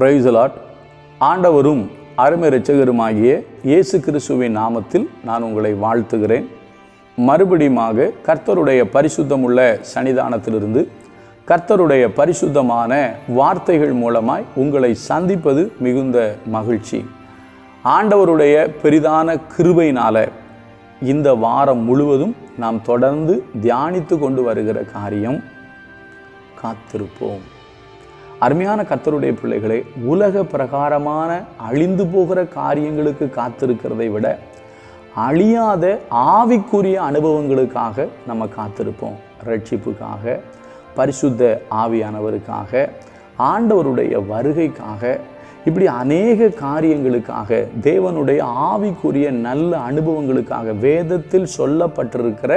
பிரைசலாட் ஆண்டவரும் அருமை ரச்சகருமாகிய இயேசு கிறிஸ்துவின் நாமத்தில் நான் உங்களை வாழ்த்துகிறேன். மறுபடியுமாக கர்த்தருடைய பரிசுத்தமுள்ள சன்னிதானத்திலிருந்து கர்த்தருடைய பரிசுத்தமான வார்த்தைகள் மூலமாய் உங்களை சந்திப்பது மிகுந்த மகிழ்ச்சி. ஆண்டவருடைய பெரிதான கிருபையினால் இந்த வாரம் முழுவதும் நாம் தொடர்ந்து தியானித்து கொண்டு வருகிற காரியம் காத்திருப்போம். அருமையான கத்தருடைய பிள்ளைகளே உலக பிரகாரமான அழிந்து போகிற காரியங்களுக்கு காத்திருக்கிறதை விட அழியாத ஆவிக்குரிய அனுபவங்களுக்காக நம்ம காத்திருப்போம். ரட்சிப்புக்காக பரிசுத்த ஆவியானவருக்காக ஆண்டவருடைய வருகைக்காக இப்படி அநேக காரியங்களுக்காக தேவனுடைய ஆவிக்குரிய நல்ல அனுபவங்களுக்காக வேதத்தில் சொல்லப்பட்டிருக்கிற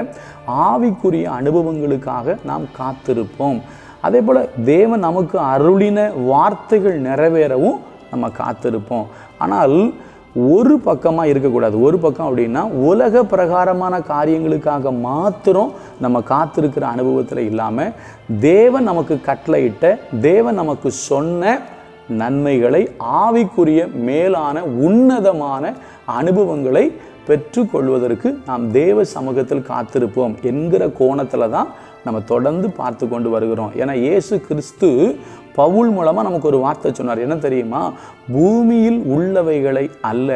ஆவிக்குரிய அனுபவங்களுக்காக நாம் காத்திருப்போம். அதே போல் தேவன் நமக்கு அருளின வார்த்தைகள் நிறைவேறவும் நம்ம காத்திருப்போம். ஆனால் ஒரு பக்கமாக இருக்கக்கூடாது. ஒரு பக்கம் அப்படின்னா உலக பிரகாரமான காரியங்களுக்காக மாத்திரம் நம்ம காத்திருக்கிற அனுபவத்தில் இல்லாமல் தேவன் நமக்கு கட்டளையிட்ட தேவன் நமக்கு சொன்ன நன்மைகளை ஆவிக்குரிய மேலான உன்னதமான அனுபவங்களை பெற்றுக்கொள்வதற்கு நாம் தேவ சமூகத்தில் காத்திருப்போம் என்கிற கோணத்தில் தான் நம்ம தொடர்ந்து பார்த்து கொண்டு வருகிறோம். ஏன்னா இயேசு கிறிஸ்து பவுல் மூலமாக நமக்கு ஒரு வார்த்தை சொன்னார். என்ன தெரியுமா? பூமியில் உள்ளவைகளை அல்ல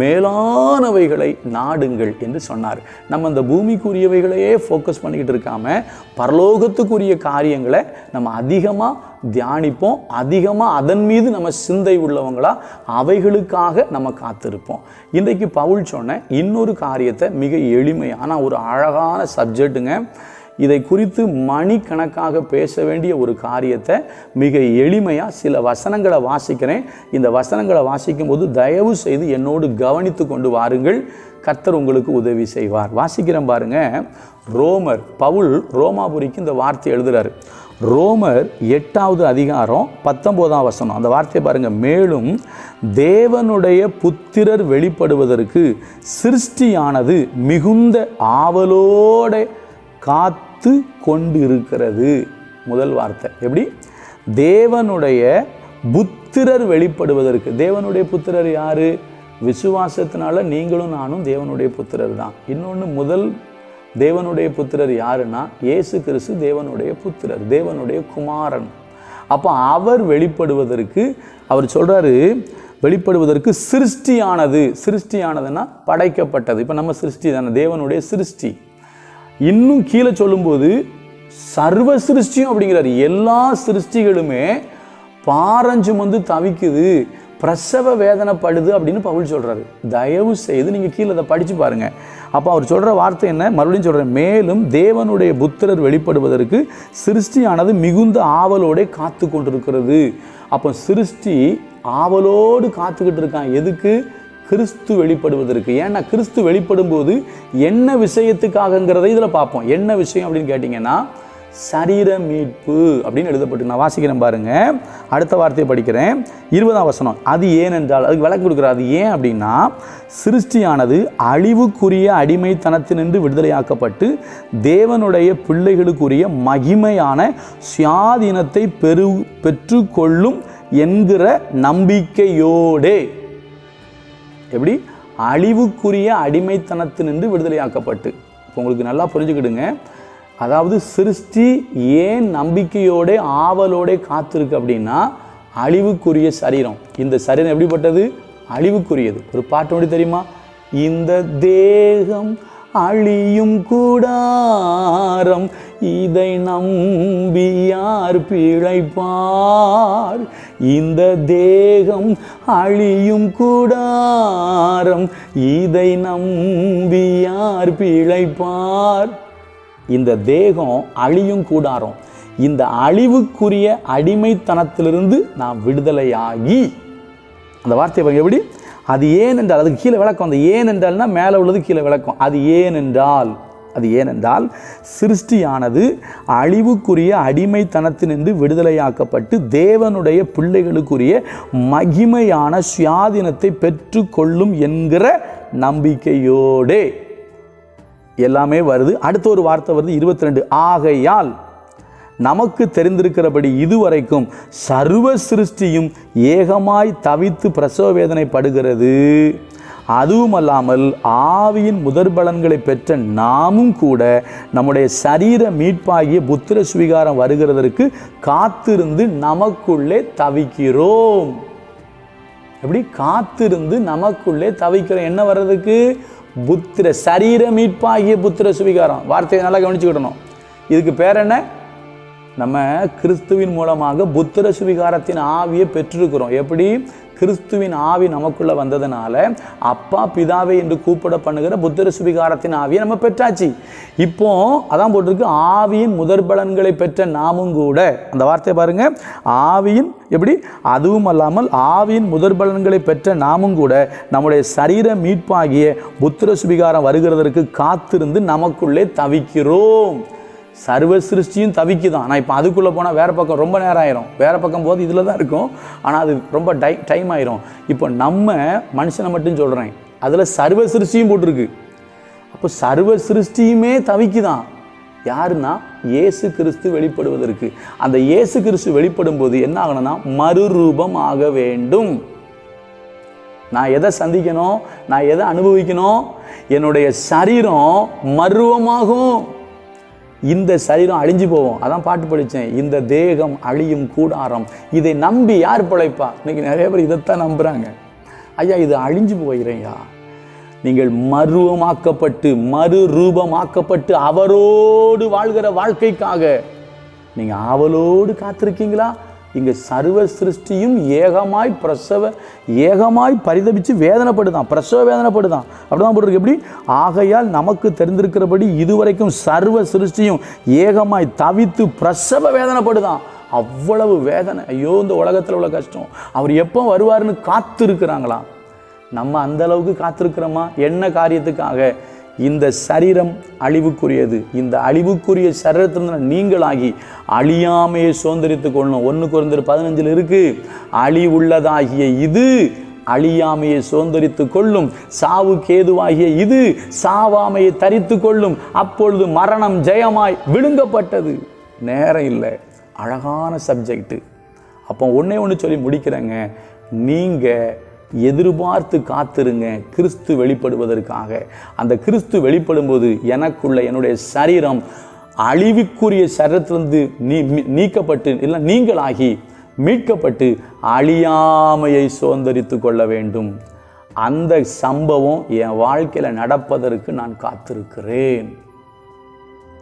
மேலானவைகளை நாடுங்கள் என்று சொன்னார். நம்ம அந்த பூமிக்குரியவைகளையே ஃபோக்கஸ் பண்ணிக்கிட்டு இருக்காம பரலோகத்துக்குரிய காரியங்களை நம்ம அதிகமாக தியானிப்போம். அதிகமாக அதன் மீது நம்ம சிந்தை உள்ளவங்களா அவைகளுக்காக நம்ம காத்திருப்போம். இன்றைக்கு பவுல் சொன்ன இன்னொரு காரியத்தை மிக எளிமையான ஒரு அழகான சப்ஜெக்ட்டுங்க இதை குறித்து மணிக்கணக்காக பேச வேண்டிய ஒரு காரியத்தை மிக எளிமையாக சில வசனங்களை வாசிக்கிறேன். இந்த வசனங்களை வாசிக்கும் போது தயவு செய்து என்னோடு கவனித்து கொண்டு வாருங்கள். கர்த்தர் உங்களுக்கு உதவி செய்வார். வாசிக்கிறேன் பாருங்க. ரோமர் பவுல் ரோமாபுரிக்கு இந்த வார்த்தை எழுதுகிறாரு ரோமர் எட்டாவது அதிகாரம் பத்தொம்போதாம் வசனம். அந்த வார்த்தையை பாருங்கள் மேலும் தேவனுடைய புத்திரர் வெளிப்படுவதற்கு சிருஷ்டியானது மிகுந்த ஆவலோட காத்து கொண்டிருக்கிறது. முதல் வார்த்தை. எப்படி? தேவனுடைய புத்திரர் வெளிப்படுவதற்கு. தேவனுடைய புத்திரர் யார்? விசுவாசத்தினால நீங்களும் நானும் தேவனுடைய புத்திரர் தான். இன்னொன்று முதல் தேவனுடைய புத்திரர் யாருன்னா? இயேசு கிறிஸ்து தேவனுடைய புத்திரர் தேவனுடைய குமாரன். அப்போ அவர் வெளிப்படுவதற்கு அவர் சொல்கிறாரு வெளிப்படுவதற்கு சிருஷ்டியானது. சிருஷ்டியானதுன்னா படைக்கப்பட்டது. இப்போ நம்ம சிருஷ்டி தானே? தேவனுடைய சிருஷ்டி. இன்னும் கீழே சொல்லும்போது சர்வ சிருஷ்டியும் அப்படிங்கிறார். எல்லா சிருஷ்டிகளுமே பாரஞ்சும் வந்து தவிக்குது பிரசவ வேதனைப்படுது அப்படின்னு பவுல் சொல்கிறாரு தயவு செய்து நீங்கள் கீழே அதை படித்து பாருங்கள் அப்போ அவர் சொல்கிற வார்த்தை என்ன? மறுபடியும் சொல்கிறேன் மேலும் தேவனுடைய புத்திரர் வெளிப்படுவதற்கு சிருஷ்டியானது மிகுந்த ஆவலோட காத்து கொண்டிருக்கிறது அப்போ சிருஷ்டி ஆவலோடு காத்துக்கிட்டு இருக்கான். எதுக்கு? கிறிஸ்து வெளிப்படுவதற்கு. ஏன்னா கிறிஸ்து வெளிப்படும் போது என்ன விஷயத்துக்காகங்கிறத இதில் பார்ப்போம். என்ன விஷயம் அப்படின்னு கேட்டிங்கன்னா சரீர மீட்பு அப்படின்னு எழுதப்பட்டு நான் வாசிக்கிறேன் பாருங்க. அடுத்த வார்த்தையை படிக்கிறேன். இருபதாம் வசனம். அது ஏன் என்றால் அதுக்கு விளக்கு கொடுக்குற அது ஏன் அப்படின்னா சிருஷ்டியானது அழிவுக்குரிய அடிமைத்தனத்தினின்று விடுதலையாக்கப்பட்டு தேவனுடைய பிள்ளைகளுக்குரிய மகிமையான சுயாதீனத்தை பெரு பெற்றுக்கொள்ளும் என்கிற நம்பிக்கையோடே. எப்படி? அழிவுக்குரிய அடிமைத்தனத்தினின்று விடுதலையாக்கப்பட்டு. இப்போ உங்களுக்கு நல்லா புரிஞ்சுக்கிடுங்க. அதாவது சிருஷ்டி ஏன் நம்பிக்கையோட ஆவலோட காத்திருக்கு அப்படின்னா அழிவுக்குரிய சரீரம். இந்த சரீரம் எப்படிப்பட்டது? அழிவுக்குரியது. ஒரு பாட்டு எப்படி தெரியுமா? இந்த தேகம் அழியும் கூடாரம். இதை நம்பியார் பிழைப்பார்? இந்த தேகம் அழியும் கூடாரம். இதை நம்பியார் பிழைப்பார்? இந்த தேகம் அழியும் கூடாரம். இந்த அழிவுக்குரிய அடிமைத்தனத்திலிருந்து நாம் விடுதலையாகி. அந்த வார்த்தை எப்படி? அது ஏன் என்றால் அதுக்கு கீழே விளக்கம் அந்த ஏன் என்றால்னா மேலே உள்ளது கீழே விளக்கம். அது ஏன் என்றால் அது ஏனென்றால் சிருஷ்டியானது அழிவுக்குரிய அடிமைத்தனத்தினின்று விடுதலையாக்கப்பட்டு தேவனுடைய பிள்ளைகளுக்குரிய மகிமையான சுயாதீனத்தை பெற்றுக்கொள்ளும் என்கிற நம்பிக்கையோடே. எல்லாமே வருது. அடுத்த ஒரு வார்த்தை வருது இருபத்தி ரெண்டு. ஆகையால் நமக்கு தெரிந்திருக்கிறபடி இதுவரைக்கும் சர்வ சிருஷ்டியும் ஏகமாய் தவித்து பிரசவ வேதனைப்படுகிறது. அதுவுமல்லாமல் ஆவியின் முதற் பலன்களை பெற்ற நாமும் கூட நம்முடைய சரீர மீட்பாகிய புத்திர சுவிகாரம் வருகிறதற்கு காத்திருந்து நமக்குள்ளே தவிக்கிறோம். எப்படி? காத்திருந்து நமக்குள்ளே தவிக்கிறோம். என்ன வர்றதுக்கு? புத்திர சரீர மீட்பாகிய புத்திர சுவிகாரம். வார்த்தையை நல்லா கவனிச்சுக்கிடணும். இதுக்கு பேர் என்ன? நம்ம கிறிஸ்துவின் மூலமாக புத்திர சுவிகாரத்தின் ஆவியை பெற்றிருக்கிறோம். எப்படி? கிறிஸ்துவின் ஆவி நமக்குள்ளே வந்ததுனால அப்பா பிதாவே என்று கூப்பிட பண்ணுகிற புத்திர சுவிகாரத்தின் ஆவியை நம்ம பெற்றாச்சு. இப்போ அதான் போட்டிருக்கு ஆவியின் முதற் பலன்களை பெற்ற நாமும் கூட அந்த வார்த்தையை பாருங்க ஆவியின் எப்படி? அதுவும் அல்லாமல் ஆவியின் முதற் பலன்களை பெற்ற நாமும் கூட நம்முடைய சரீர மீட்பாகிய புத்திர சுவிகாரம் வருகிறதற்கு காத்திருந்து நமக்குள்ளே தவிக்கிறோம். சர்வ சிருஷ்டியும் தவிக்குதான். ஆனால் இப்போ அதுக்குள்ளே போனால் வேறு பக்கம் ரொம்ப நேரம் ஆயிரும். வேறு பக்கம் போது இதில் தான் இருக்கும். ஆனால் அது ரொம்ப டை டைம் ஆயிரும். இப்போ நம்ம மனுஷனை மட்டும் சொல்கிறேன் அதில் சர்வ சிருஷ்டியும் போட்டிருக்கு. அப்போ சர்வ சிருஷ்டியுமே தவிக்குதான். யாருன்னா இயேசு கிறிஸ்து வெளிப்படுவதற்கு. அந்த இயேசு கிறிஸ்து வெளிப்படும் போது என்ன ஆகணும்னா மறுரூபம் ஆக வேண்டும். நான் எதை சந்திக்கணும்? நான் எதை அனுபவிக்கணும்? என்னுடைய சரீரம் மருவமாகும். இந்த சரீரம் அழிஞ்சு போவோம் அதான் பாட்டு படித்தேன். இந்த தேகம் அழியும் கூடாரம். இதை நம்பி யார் பிழைப்பா? இன்னைக்கு நிறைய பேர் இதைத்தான் நம்புகிறாங்க ஐயா இது அழிஞ்சு போயிறையா நீங்கள் மருவமாக்கப்பட்டு மறுரூபமாக்கப்பட்டு அவரோடு வாழ்கிற வாழ்க்கைக்காக நீங்கள் அவளோடு காத்திருக்கீங்களா? இங்கே சர்வ சிருஷ்டியும் ஏகமாய் பிரசவ ஏகமாய் பரிதபித்து வேதனைப்படுதான். பிரசவ வேதனைப்படுதான். அப்படிதான் போட்டிருக்கு. எப்படி? ஆகையால் நமக்கு தெரிந்திருக்கிறபடி இதுவரைக்கும் சர்வ சிருஷ்டியும் ஏகமாய் தவித்து பிரசவ வேதனைப்படுதான். அவ்வளவு வேதனை. ஐயோ இந்த உலகத்தில் உள்ள கஷ்டம். அவர் எப்போ வருவாருன்னு காத்திருக்கிறாங்களா நம்ம அந்த அளவுக்கு காத்திருக்கிறோமா? என்ன காரியத்துக்காக? இந்த சரீரம் அழிவுக்குரியது. இந்த அழிவுக்குரிய சரீரத்திலிருந்து நீங்களாகி அழியாமையை சுதந்திரித்து கொள்ளணும். ஒன்று குறைந்தர் பதினஞ்சில் இருக்கு. அழிவுள்ளதாகிய இது அழியாமையை சுதந்திரித்து கொள்ளும். சாவு கேதுவாகிய இது சாவாமையை தரித்து கொள்ளும். அப்பொழுது மரணம் ஜெயமாய் விழுங்கப்பட்டது. நேரம் இல்லை. அழகான சப்ஜெக்ட்டு அப்போ ஒன்றே ஒன்று சொல்லி முடிக்கிறேங்க. நீங்கள் எதிர்பார்த்து காத்திருங்க கிறிஸ்து வெளிப்படுவதற்காக. அந்த கிறிஸ்து வெளிப்படும்போது எனக்குள்ள என்னுடைய சரீரம் அழிவுக்குரிய சரீரத்திலிருந்து நீ நீக்கப்பட்டு இல்லை நீங்களாகி மீட்கப்பட்டு அழியாமையை சுதந்திரித்து கொள்ள வேண்டும். அந்த சம்பவம் என் வாழ்க்கையில் நடப்பதற்கு நான் காத்திருக்கிறேன்.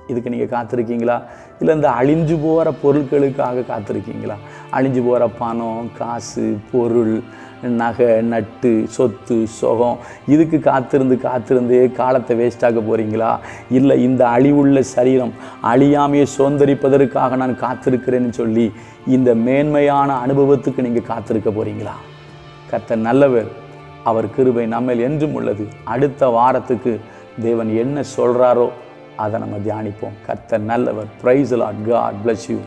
இதுக்கு நீங்கள் காத்திருக்கீங்களா? இல்லை இந்த அழிஞ்சு போகிற பொருட்களுக்காக காத்திருக்கீங்களா? அழிஞ்சு போகிற பணம் காசு பொருள் நகை நட்டு சொத்து சுகம் இதுக்கு காத்திருந்து காத்திருந்தே காலத்தை வேஸ்டாக போகிறீங்களா இல்லை இந்த அழிவுள்ள சரீரம் அழியாமையை சுதந்திரிப்பதற்காக நான் காத்திருக்கிறேன்னு சொல்லி இந்த மேன்மையான அனுபவத்துக்கு நீங்கள் காத்திருக்க போகிறீங்களா கத்த நல்லவர். அவர் கிருபை நம்மில் என்றும் உள்ளது. அடுத்த வாரத்துக்கு தேவன் என்ன சொல்கிறாரோ அதை நம்ம தியானிப்போம். கத்த நல்லவர். Praise Lord God bless you